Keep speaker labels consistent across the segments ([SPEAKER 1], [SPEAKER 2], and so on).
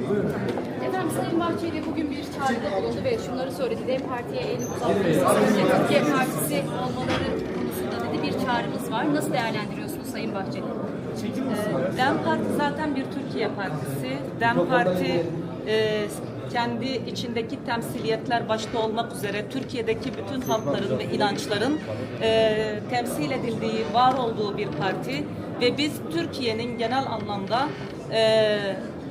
[SPEAKER 1] Efendim Sayın Bahçeli bugün bir çağrıda bulundu ve şunları söyledi. DEM Parti'ye el uzatması, Türkiye Partisi olmaları konusunda dedi bir çağrımız var. Nasıl değerlendiriyorsunuz Sayın Bahçeli?
[SPEAKER 2] Ee, DEM Parti zaten bir Türkiye partisi. DEM Parti e, kendi içindeki temsiliyetler başta olmak üzere Türkiye'deki bütün halkların ve inançların e, temsil edildiği, var olduğu bir parti ve biz Türkiye'nin genel anlamda e,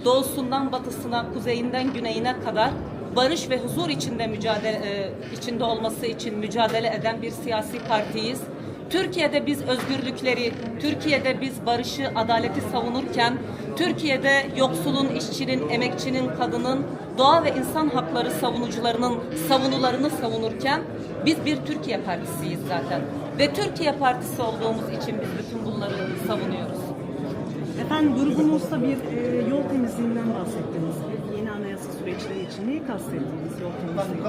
[SPEAKER 2] doğusundan batısına, kuzeyinden güneyine kadar barış ve huzur içinde mücadele e, içinde olması için mücadele eden bir siyasi partiyiz. Türkiye'de biz özgürlükleri, Türkiye'de biz barışı, adaleti savunurken, Türkiye'de yoksulun, işçinin, emekçinin, kadının, doğa ve insan hakları savunucularının savunularını savunurken biz bir Türkiye partisiyiz zaten. Ve Türkiye partisi olduğumuz için biz bütün bunları savunuyoruz.
[SPEAKER 3] Efendim grubumuzda bir e, yol temizliğinden bahsettiniz. Yeni anayasa süreçleri için neyi kastettiğiniz yol temizliği?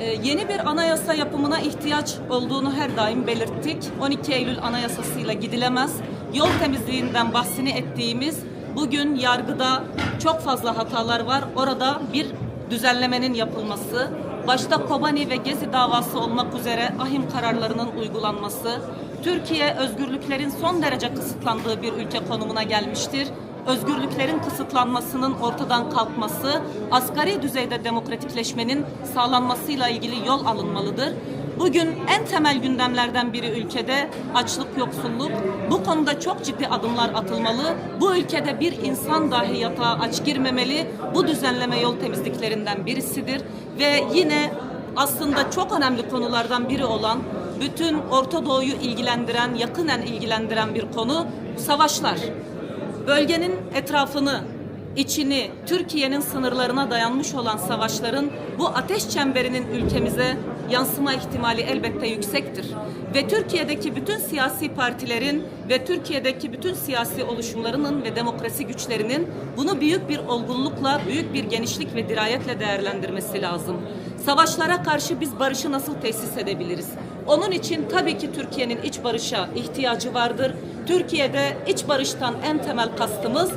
[SPEAKER 2] Ee, yeni bir anayasa yapımına ihtiyaç olduğunu her daim belirttik. 12 Eylül anayasasıyla gidilemez. Yol temizliğinden bahsini ettiğimiz bugün yargıda çok fazla hatalar var. Orada bir düzenlemenin yapılması, başta Kobani ve Gezi davası olmak üzere ahim kararlarının uygulanması, Türkiye özgürlüklerin son derece kısıtlandığı bir ülke konumuna gelmiştir özgürlüklerin kısıtlanmasının ortadan kalkması, asgari düzeyde demokratikleşmenin sağlanmasıyla ilgili yol alınmalıdır. Bugün en temel gündemlerden biri ülkede açlık, yoksulluk. Bu konuda çok ciddi adımlar atılmalı. Bu ülkede bir insan dahi yatağa aç girmemeli. Bu düzenleme yol temizliklerinden birisidir. Ve yine aslında çok önemli konulardan biri olan bütün Orta Doğu'yu ilgilendiren, yakınen ilgilendiren bir konu savaşlar bölgenin etrafını, içini, Türkiye'nin sınırlarına dayanmış olan savaşların bu ateş çemberinin ülkemize yansıma ihtimali elbette yüksektir. Ve Türkiye'deki bütün siyasi partilerin ve Türkiye'deki bütün siyasi oluşumlarının ve demokrasi güçlerinin bunu büyük bir olgunlukla, büyük bir genişlik ve dirayetle değerlendirmesi lazım. Savaşlara karşı biz barışı nasıl tesis edebiliriz? Onun için tabii ki Türkiye'nin iç barışa ihtiyacı vardır. Türkiye'de iç barıştan en temel kastımız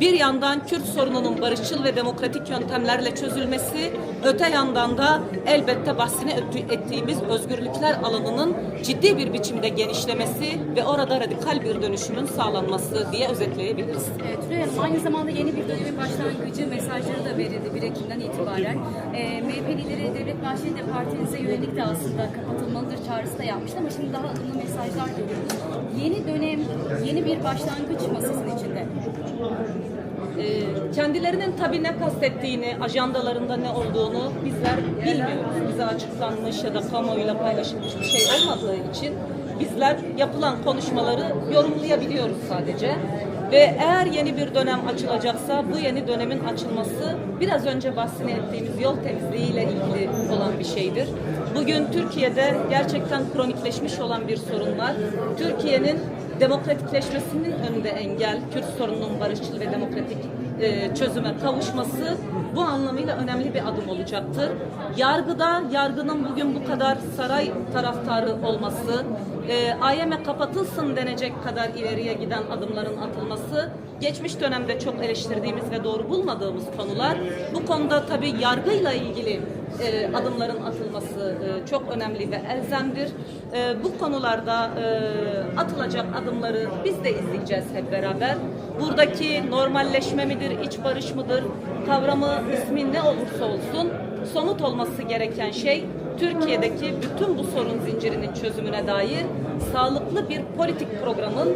[SPEAKER 2] bir yandan Kürt sorununun barışçıl ve demokratik yöntemlerle çözülmesi, öte yandan da elbette bahsini ettiğimiz özgürlükler alanının ciddi bir biçimde genişlemesi ve orada radikal bir dönüşümün sağlanması diye özetleyebiliriz.
[SPEAKER 1] Evet, Hanım aynı zamanda yeni bir dönemin başlangıcı mesajları da verildi 1 Ekim'den itibaren. E, MHP lideri Devlet Bahçeli de partinize yönelik de aslında kapatılmalıdır çağrısı da yapmıştı ama şimdi daha ılımlı mesajlar görüyoruz. Yeni dönem, yeni bir başlangıç mı sizin için de?
[SPEAKER 2] Ee, kendilerinin tabii ne kastettiğini, ajandalarında ne olduğunu bizler bilmiyoruz. Bize açıklanmış ya da kamuoyuyla paylaşılmış bir şey olmadığı için bizler yapılan konuşmaları yorumlayabiliyoruz sadece. Ve eğer yeni bir dönem açılacaksa bu yeni dönemin açılması biraz önce bahsini ettiğimiz yol temizliğiyle ilgili bir şeydir. Bugün Türkiye'de gerçekten kronikleşmiş olan bir sorun var. Türkiye'nin demokratikleşmesinin önünde engel, Kürt sorununun barışçıl ve demokratik e, çözüme kavuşması bu anlamıyla önemli bir adım olacaktır. Yargıda, yargının bugün bu kadar saray taraftarı olması, e, AYM kapatılsın denecek kadar ileriye giden adımların atılması, geçmiş dönemde çok eleştirdiğimiz ve doğru bulmadığımız konular. Bu konuda tabii yargıyla ilgili e, adımların atılması e, çok önemli ve elzemdir. E, bu konularda e, atılacak adımları biz de izleyeceğiz hep beraber. Buradaki normalleşme midir, iç barış mıdır, kavramı ismi ne olursa olsun somut olması gereken şey Türkiye'deki bütün bu sorun zincirinin çözümüne dair sağlıklı bir politik programın